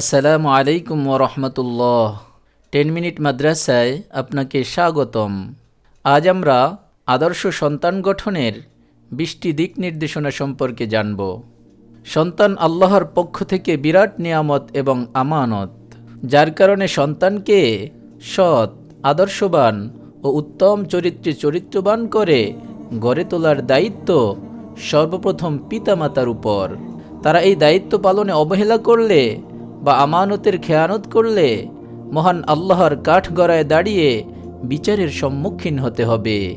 আসসালামু আলাইকুম রহমতুল্লাহ। Ten minute মাদ্রাসায় আপনাকে স্বাগতম। আজ আমরা আদর্শ সন্তান গঠনের বিশটি দিক নির্দেশনা সম্পর্কে জানব। সন্তান আল্লাহর পক্ষ থেকে বিরাট নিয়ামত এবং আমানত, যার কারণে সন্তানকে সৎ, আদর্শবান ও উত্তম চরিত্রে চরিত্রবান করে গড়ে তোলার দায়িত্ব সর্বপ্রথম পিতামাতার উপর। তারা এই দায়িত্ব পালনে অবহেলা করলে বা আমানতের খেয়ানত করলে মহান আল্লাহর কাঠগড়ায় দাঁড়িয়ে বিচারের সম্মুখীন হতে হবে।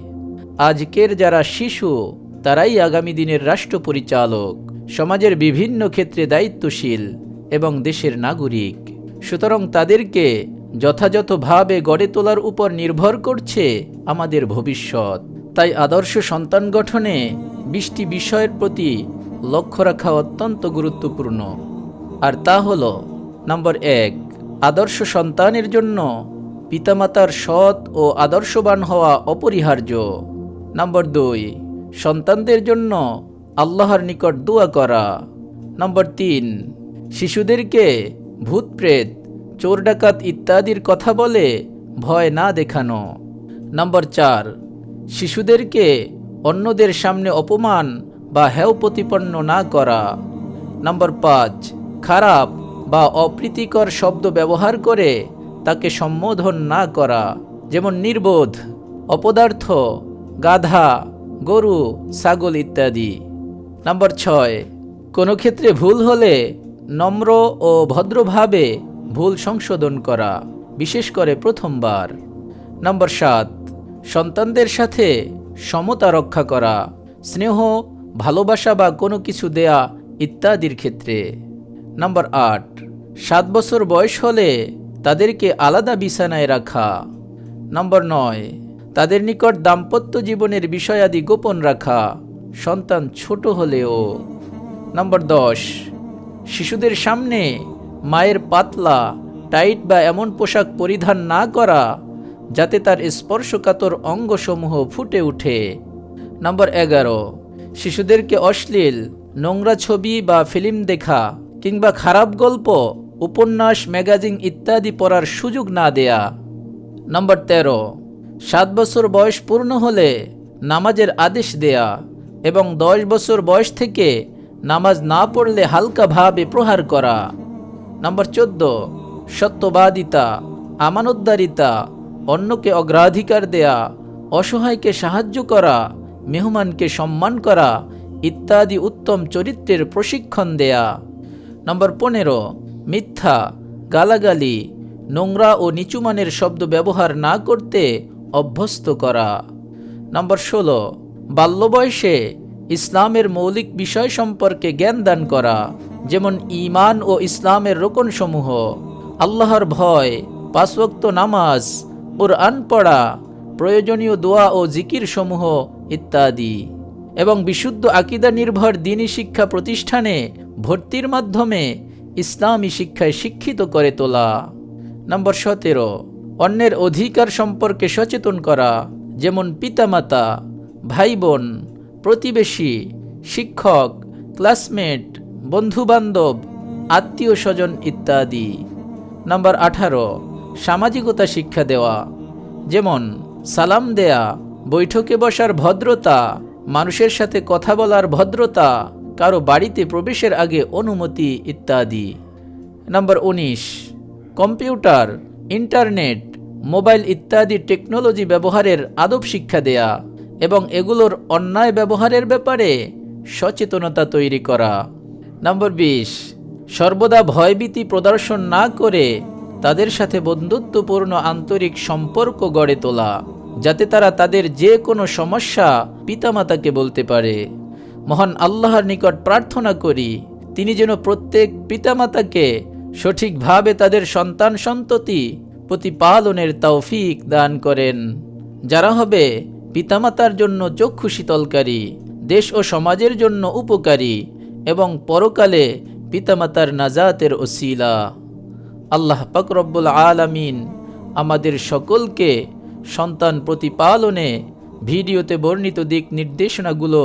আজকের যারা শিশু, তারাই আগামী দিনের রাষ্ট্র পরিচালক, সমাজের বিভিন্ন ক্ষেত্রে দায়িত্বশীল এবং দেশের নাগরিক। সুতরাং তাদেরকে যথাযথভাবে গড়ে তোলার উপর নির্ভর করছে আমাদের ভবিষ্যৎ। তাই আদর্শ সন্তান গঠনে বিশটি বিষয়ের প্রতি লক্ষ্য রাখা অত্যন্ত গুরুত্বপূর্ণ। আর তা হল নম্বর এক, আদর্শ সন্তানের জন্য পিতামাতার সৎ ও আদর্শবান হওয়া অপরিহার্য। নম্বর দুই, সন্তানদের জন্য আল্লাহর নিকট দোয়া করা। নম্বর তিন, শিশুদেরকে ভূত প্রেত চোর ডাকাত ইত্যাদির কথা বলে ভয় না দেখানো। নম্বর চার, শিশুদেরকে অন্যদের সামনে অপমান বা হেয় প্রতিপন্ন না করা। নম্বর পাঁচ, খারাপ বা অপ্রীতিকর শব্দ ব্যবহার করে তাকে সম্বোধন না করা, যেমন নির্বোধ, অপদার্থ, গাধা, গরু, ছাগল ইত্যাদি। নম্বর ছয়, কোনো ক্ষেত্রে ভুল হলে নম্র ও ভদ্রভাবে ভুল সংশোধন করা, বিশেষ করে প্রথমবার। নম্বর সাত, সন্তানদের সাথে সমতা রক্ষা করা, স্নেহ, ভালোবাসা বা কোনো কিছু দেয়া ইত্যাদির ক্ষেত্রে। নম্বর আট, সাত বছর বয়স হলে তাদেরকে আলাদা বিছানায় রাখা। নম্বর নয়, তাদের নিকট দাম্পত্য জীবনের বিষয়াদি গোপন রাখা, সন্তান ছোট হলেও। নম্বর দশ, শিশুদের সামনে মায়ের পাতলা, টাইট বা এমন পোশাক পরিধান না করা, যাতে তার স্পর্শকাতর অঙ্গসমূহ ফুটে ওঠে নম্বর এগারো, শিশুদেরকে অশ্লীল, নোংরা ছবি বা ফিল্ম দেখা কিংবা খারাপ গল্প, উপন্যাস, ম্যাগাজিন ইত্যাদি পড়ার সুযোগ না দেয়া। নম্বর তেরো, সাত বছর বয়স পূর্ণ হলে নামাজের আদেশ দেয়া এবং দশ বছর বয়স থেকে নামাজ না পড়লে হালকাভাবে প্রহার করা। নম্বর চোদ্দ, সত্যবাদিতা, আমানতদারিতা, অন্যকে অগ্রাধিকার দেয়া, অসহায়কে সাহায্য করা, মেহমানকে সম্মান করা ইত্যাদি উত্তম চরিত্রের প্রশিক্ষণ দেয়া। নম্বর পনেরো, মিথ্যা, গালাগালি, নোংরা ও নিচুমানের শব্দ ব্যবহার না করতে অভ্যস্ত করা। নম্বর ষোলো, বাল্যবয়সে ইসলামের মৌলিক বিষয় সম্পর্কে জ্ঞান দান করা, যেমন ঈমান ও ইসলামের রোকনসমূহ, আল্লাহর ভয়, পাঁচওয়াক্ত নামাজ, কোরআন পড়া, প্রয়োজনীয় দোয়া ও জিকির সমূহ ইত্যাদি। এবং বিশুদ্ধ আকিদা নির্ভর দিনী শিক্ষা প্রতিষ্ঠানে ভর্তির মাধ্যমে ইসলামী শিক্ষায় শিক্ষিত করে তোলা। নম্বর সতেরো, অন্যের অধিকার সম্পর্কে সচেতন করা, যেমন পিতামাতা ভাই বোন প্রতিবেশী, শিক্ষক, ক্লাসমেট, বন্ধুবান্ধব আত্মীয় স্বজন ইত্যাদি। নম্বর আঠারো, সামাজিকতা শিক্ষা দেওয়া, যেমন সালাম দেয়া, বৈঠকে বসার ভদ্রতা, মানুষের সাথে কথা বলার ভদ্রতা কারও বাড়িতে প্রবেশের আগে অনুমতি ইত্যাদি। নম্বর উনিশ, কম্পিউটার, ইন্টারনেট, মোবাইল ইত্যাদি টেকনোলজি ব্যবহারের আদব শিক্ষা দেয়া এবং এগুলোর অন্যায় ব্যবহারের ব্যাপারে সচেতনতা তৈরি করা। নম্বর বিশ, সর্বদা ভয়ভীতি প্রদর্শন না করে তাদের সাথে বন্ধুত্বপূর্ণ আন্তরিক সম্পর্ক গড়ে তোলা, যাতে তারা তাদের যে কোনো সমস্যা পিতামাতাকে বলতে পারে। মহান আল্লাহর নিকট প্রার্থনা করি, তিনি যেন প্রত্যেক পিতামাতাকে সঠিকভাবে তাদের সন্তান সন্ততি প্রতিপালনের তৌফিক দান করেন। যারা হবে পিতামাতার জন্য চক্ষু শীতলকারী, দেশ ও সমাজের জন্য উপকারী এবং পরকালে পিতামাতার নাজাতের ওসিলা। আল্লাহ পাকরব্বুল আলামিন আমাদের সকলকে সন্তান প্রতিপালনে ভিডিওতে বর্ণিত দিক নির্দেশনাগুলো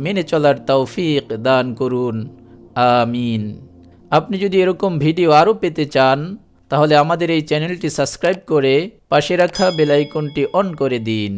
মেনে চলার তৌফিক দান করুন। আমিন। আপনি যদি এরকম ভিডিও আরও পেতে চান, তাহলে আমাদের এই চ্যানেলটি সাবস্ক্রাইব করে পাশে রাখা বেলাইকনটি অন করে দিন।